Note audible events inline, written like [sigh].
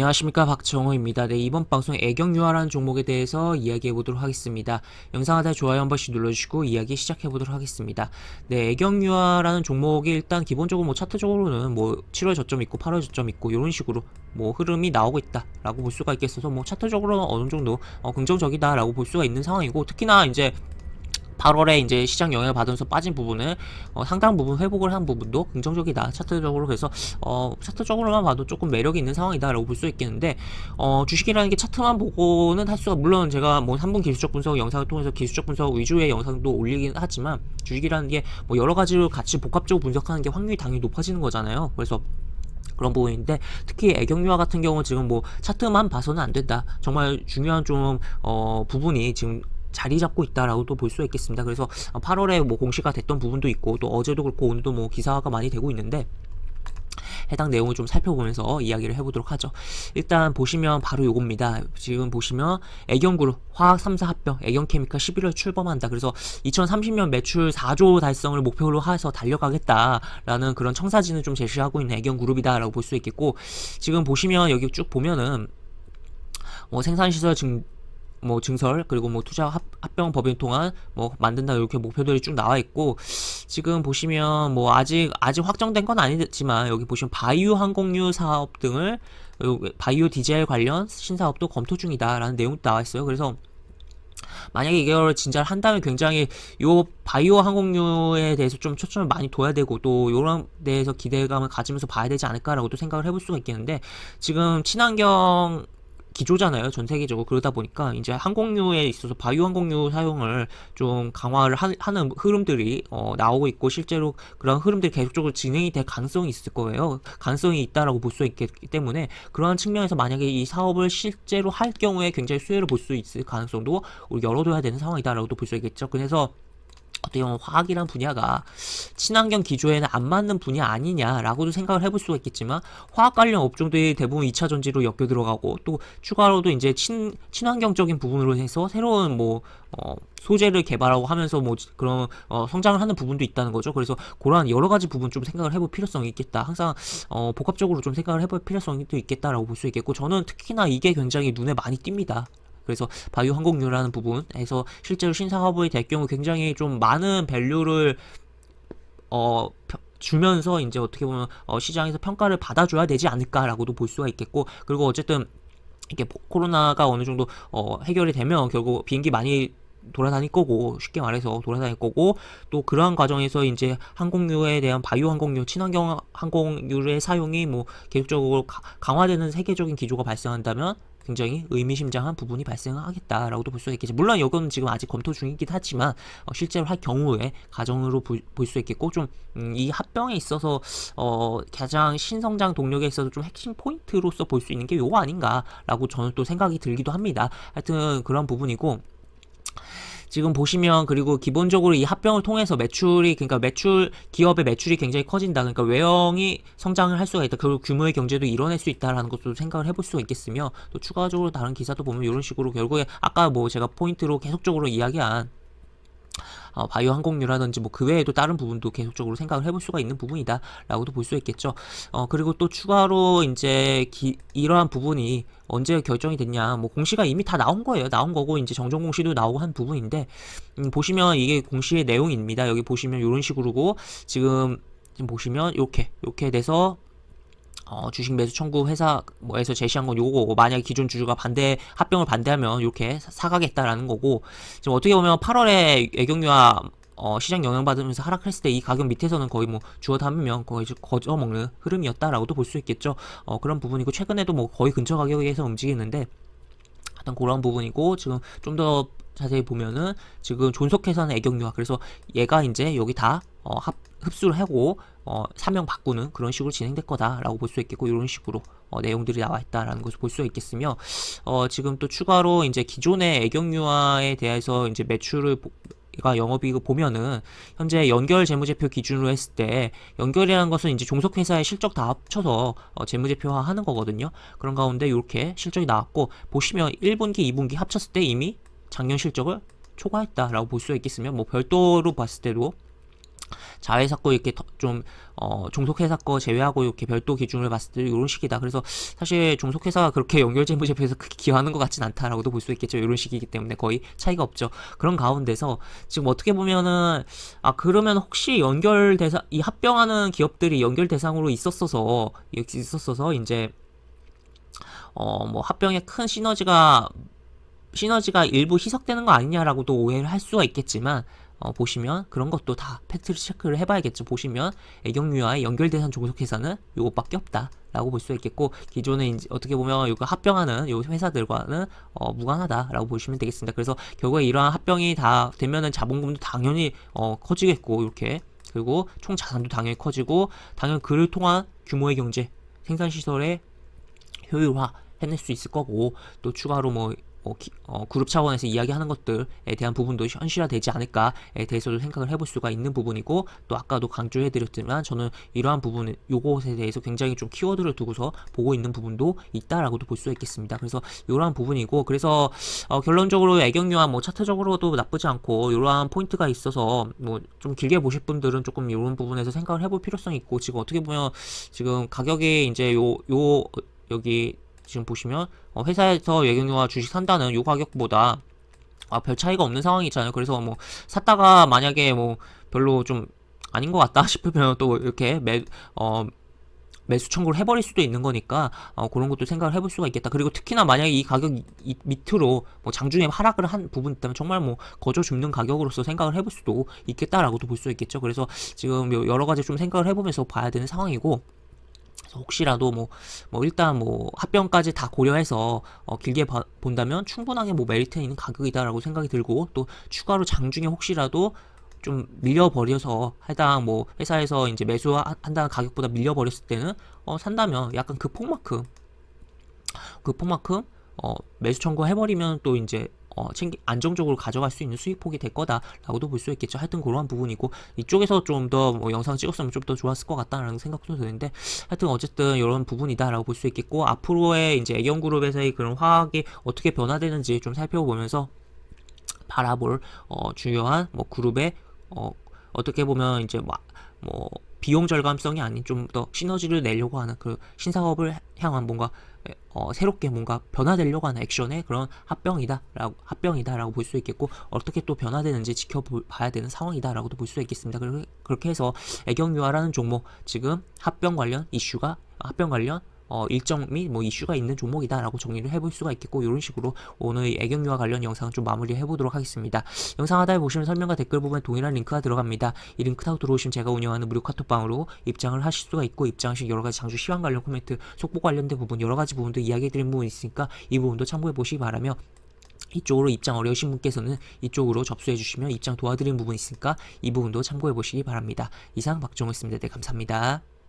안녕하십니까 박정호입니다. 네, 이번 방송 애경유아라는 종목에 대해서 이야기해 보도록 하겠습니다. 영상 하단 좋아요 한 번씩 눌러주시고 이야기 시작해 보도록 하겠습니다. 네, 애경유아라는 종목이 일단 기본적으로 뭐 차트적으로는 뭐 7월 저점 있고 8월 저점 있고 이런 식으로 뭐 흐름이 나오고 있다라고 볼 수가 있겠어서 뭐 차트적으로는 어느 정도 어, 긍정적이다라고 볼 수가 있는 상황이고 특히나 이제 8월에 이제 시장 영향을 받으면서 빠진 부분을 어, 상당 부분 회복을 한 부분도 긍정적이다 차트적으로 그래서 어, 차트적으로만 봐도 조금 매력이 있는 상황이다라고 볼 수 있겠는데 어, 주식이라는 게 차트만 보고는 할 수가 물론 제가 뭐 3분 기술적 분석 영상을 통해서 기술적 분석 위주의 영상도 올리긴 하지만 주식이라는 게 뭐 여러 가지로 같이 복합적으로 분석하는 게 확률이 당연히 높아지는 거잖아요 그래서 그런 부분인데 특히 애경유아 같은 경우는 지금 뭐 차트만 봐서는 안 된다. 정말 중요한 좀 어, 부분이 지금 자리 잡고 있다라고도 볼 수가 있겠습니다. 그래서 8월에 뭐 공시가 됐던 부분도 있고 또 어제도 그렇고 오늘도 뭐 기사가 많이 되고 있는데 해당 내용을 좀 살펴보면서 이야기를 해보도록 하죠. 일단 보시면 바로 요겁니다. 지금 보시면 애경그룹 화학 3사 합병 애경케미칼 11월 출범한다. 그래서 2030년 매출 4조 달성을 목표로 해서 달려가겠다라는 그런 청사진을 좀 제시하고 있는 애경그룹이다라고 볼 수 있겠고 지금 보시면 여기 쭉 보면은 뭐 생산시설 증, 뭐 증설 그리고 뭐 투자 합, 합병 법인 통한 뭐 만든다 이렇게 목표들이 쭉 나와 있고 지금 보시면 뭐 아직 아직 확정된 건 아니지만 여기 보시면 바이오 항공유 사업 등을 요 바이오 디젤 관련 신사업도 검토 중이다라는 내용도 나와 있어요. 그래서 만약에 이걸 진짜 한다면 굉장히 요 바이오 항공유에 대해서 좀 초점을 많이 둬야 되고 또 요런 데에서 기대감을 가지면서 봐야 되지 않을까라고도 생각을 해볼 수가 있겠는데 지금 친환경 기조잖아요. 전 세계적으로 그러다 보니까 이제 항공유에 있어서 바이오 항공유 사용을 좀 강화를 하, 는 흐름들이 어, 나오고 있고 실제로 그런 흐름들이 계속적으로 진행이 될 가능성이 있을 거예요. 가능성이 있다라고 볼 수 있기 때문에 그러한 측면에서 만약에 이 사업을 실제로 할 경우에 굉장히 수혜를 볼 수 있을 가능성도 우리 열어둬야 되는 상황이다라고도 볼 수 있겠죠. 그래서 어떻게 보면 화학이란 분야가 친환경 기조에는 안 맞는 분야 아니냐라고도 생각을 해볼 수가 있겠지만 화학 관련 업종들이 대부분 2차 전지로 엮여 들어가고 또 추가로도 이제 친, 친환경적인 부분으로 해서 새로운 뭐 어, 소재를 개발하고 하면서 뭐 그런 어, 성장을 하는 부분도 있다는 거죠. 그래서 그러한 여러 가지 부분 좀 생각을 해볼 필요성이 있겠다. 항상 어, 복합적으로 좀 생각을 해볼 필요성이 또 있겠다라고 볼 수 있겠고 저는 특히나 이게 굉장히 눈에 많이 띕니다. 그래서 바이오 항공유라는 부분에서 실제로 신사업이 될 경우 굉장히 좀 많은 밸류를 어 주면서 이제 어떻게 보면 어, 시장에서 평가를 받아줘야 되지 않을까라고도 볼 수가 있겠고 그리고 어쨌든 이게 코로나가 어느 정도 어, 해결이 되면 결국 비행기 많이 돌아다닐 거고 쉽게 말해서 돌아다닐 거고 또 그러한 과정에서 이제 항공유에 대한 바이오 항공유, 친환경 항공유의 사용이 뭐 계속적으로 가, 강화되는 세계적인 기조가 발생한다면 굉장히 의미심장한 부분이 발생하겠다라고도 볼 수가 있겠죠. 물론 이건 지금 아직 검토 중이긴 하지만 어, 실제로 할 경우에 가정으로 볼 수 있겠고 좀이 음, 합병에 있어서 어, 가장 신성장 동력에 있어서 좀 핵심 포인트로서 볼 수 있는 게 요거 아닌가라고 저는 또 생각이 들기도 합니다. 하여튼 그런 부분이고 지금 보시면 그리고 기본적으로 이 합병을 통해서 매출이 그러니까 매출 기업의 매출이 굉장히 커진다. 그러니까 외형이 성장을 할 수가 있다. 그리고 규모의 경제도 이뤄낼 수 있다라는 것도 생각을 해볼 수가 있겠으며 또 추가적으로 다른 기사도 보면 이런 식으로 결국에 아까 뭐 제가 포인트로 계속적으로 이야기한 어, 바이오 항공유라든지 뭐 그 외에도 다른 부분도 계속적으로 생각을 해볼 수가 있는 부분이다라고도 볼 수 있겠죠. 어, 그리고 또 추가로 이제 기, 이러한 부분이 언제 결정이 됐냐, 뭐 공시가 이미 다 나온 거예요. 나온 거고 이제 정정 공시도 나오고 한 부분인데 음, 보시면 이게 공시의 내용입니다. 여기 보시면 이런 식으로고 지금 지금 보시면 이렇게 이렇게 돼서 어, 주식 매수 청구 회사 뭐에서 제시한 건 요거고 만약에 기존 주주가 반대 합병을 반대하면 이렇게 사가겠다라는 거고 지금 어떻게 보면 8월에 애경유와 어, 시장 영향받으면서 하락했을 때 이 가격 밑에서는 거의 뭐 주어 담으면 거의 거저 먹는 흐름이었다라고도 볼 수 있겠죠. 어, 그런 부분이고 최근에도 뭐 거의 근처 가격에서 움직이는데 하여튼 그런 부분이고 지금 좀 더 자세히 보면은 지금 존속해서는 애경유화 그래서 얘가 이제 여기 다 어, 합, 흡수를 하고 어, 사명 바꾸는 그런 식으로 진행될 거다라고 볼 수 있겠고 이런 식으로 어, 내용들이 나와 있다라는 것을 볼 수 있겠으며 어, 지금 또 추가로 이제 기존의 애경유화에 대해서 이제 매출을 가 영업이익을 보면은 현재 연결 재무제표 기준으로 했을 때 연결이라는 것은 이제 종속회사의 실적 다 합쳐서 어, 재무제표화 하는 거거든요. 그런 가운데 이렇게 실적이 나왔고 보시면 1분기, 2분기 합쳤을 때 이미 작년 실적을 초과했다라고 볼 수 있겠으면 뭐 별도로 봤을 때도 자회사 거 이렇게 더- 좀 어, 종속회사 거 제외하고 이렇게 별도 기준을 봤을 때 이런 식이다. 그래서 사실 종속회사가 그렇게 연결재무제표에서 크게 기여하는 것 같진 않다라고도 볼 수 있겠죠. 이런 식이기 때문에 거의 차이가 없죠. 그런 가운데서 지금 어떻게 보면은 아 그러면 혹시 연결 대상 이 합병하는 기업들이 연결 대상으로 있었어서 있었어서 이제 어 뭐 합병에 큰 시너지가 시너지가 일부 희석되는 거 아니냐라고도 오해를 할 수가 있겠지만 어, 보시면 그런 것도 다 팩트 체크를 해봐야겠죠. 보시면 애경유와의 연결대상 종속회사는 요것밖에 없다 라고 볼 수 있겠고 기존에 이제 어떻게 보면 이거 합병하는 요 회사들과는 어, 무관하다라고 보시면 되겠습니다. 그래서 결국에 이러한 합병이 다 되면은 자본금도 당연히 어, 커지겠고 이렇게 그리고 총 자산도 당연히 커지고 당연히 그를 통한 규모의 경제 생산 시설의 효율화 해낼 수 있을 거고 또 추가로 뭐 어, 기- 어, 그룹 차원에서 이야기하는 것들에 대한 부분도 현실화되지 않을까에 대해서도 생각을 해볼 수가 있는 부분이고 또 아까도 강조해드렸지만 저는 이러한 부분 요것에 대해서 굉장히 좀 키워드를 두고서 보고 있는 부분도 있다라고도 볼 수 있겠습니다. 그래서 이러한 부분이고 그래서 어, 결론적으로 애경유한 뭐 차트적으로도 나쁘지 않고 이러한 포인트가 있어서 뭐 좀 길게 보실 분들은 조금 이런 부분에서 생각을 해볼 필요성이 있고 지금 어떻게 보면 지금 가격이 이제 요 요 여기 지금 보시면 어, 회사에서 예경유와 주식 산다는 요 가격보다 아, 별 차이가 없는 상황이 있잖아요. 그래서 뭐 샀다가 만약에 뭐 별로 좀 아닌 것 같다 [laughs] 싶으면 또 이렇게 매, 어, 매수 청구를 해버릴 수도 있는 거니까 어, 그런 것도 생각을 해볼 수가 있겠다. 그리고 특히나 만약에 이 가격 이, 이 밑으로 뭐 장중에 하락을 한 부분 있다면 정말 뭐 거저 줍는 가격으로서 생각을 해볼 수도 있겠다라고도 볼 수 있겠죠. 그래서 지금 요- 여러 가지 좀 생각을 해보면서 봐야 되는 상황이고 혹시라도 뭐, 뭐 일단 뭐 합병까지 다 고려해서 어, 길게 봐- 본다면 충분하게 뭐 메리트 있는 가격이다라고 생각이 들고 또 추가로 장중에 혹시라도 좀 밀려버려서 해당 뭐 회사에서 이제 매수한다는 가격보다 밀려버렸을 때는 어 산다면 약간 그 폭만큼 그 폭만큼 어 매수 청구해버리면 또 이제 어 챙기 안정적으로 가져갈 수 있는 수익폭이 될 거다라고도 볼 수 있겠죠. 하여튼 그러한 부분이고 이쪽에서 좀 더 뭐 영상 찍었으면 좀 더 좋았을 것 같다라는 생각도 드는데 하여튼 어쨌든 이런 부분이다라고 볼 수 있겠고 앞으로의 이제 애경그룹에서의 그런 화학이 어떻게 변화되는지 좀 살펴보면서 바라볼 어, 중요한 뭐 그룹의 어, 어떻게 보면 이제 뭐, 뭐 비용 절감성이 아닌 좀 더 시너지를 내려고 하는 그 신사업을 향한 뭔가 에, 어, 새롭게 뭔가 변화되려고 하는 액션의 그런 합병이다라고 합병이다라고 볼 수 있겠고 어떻게 또 변화되는지 지켜봐야 되는 상황이다라고도 볼 수 있겠습니다. 그렇게, 해서 애경유화라는 종목 지금 합병 관련 이슈가 합병 관련 어, 일정 및 뭐 이슈가 있는 종목이다라고 정리를 해볼 수가 있겠고 이런 식으로 오늘 애경유화 관련 영상을 좀 마무리 해보도록 하겠습니다. 영상 하단에 보시면 설명과 댓글 부분에 동일한 링크가 들어갑니다. 이 링크 타고 들어오시면 제가 운영하는 무료 카톡방으로 입장을 하실 수가 있고 입장 시 여러 가지 장주 시황 관련 코멘트, 속보 관련된 부분 여러 가지 부분도 이야기해드린 부분이 있으니까 이 부분도 참고해 보시기 바라며 이쪽으로 입장 어려우신 분께서는 이쪽으로 접수해 주시면 입장 도와드리는 부분이 있으니까 이 부분도 참고해 보시기 바랍니다. 이상 박종호였습니다. 네, 감사합니다.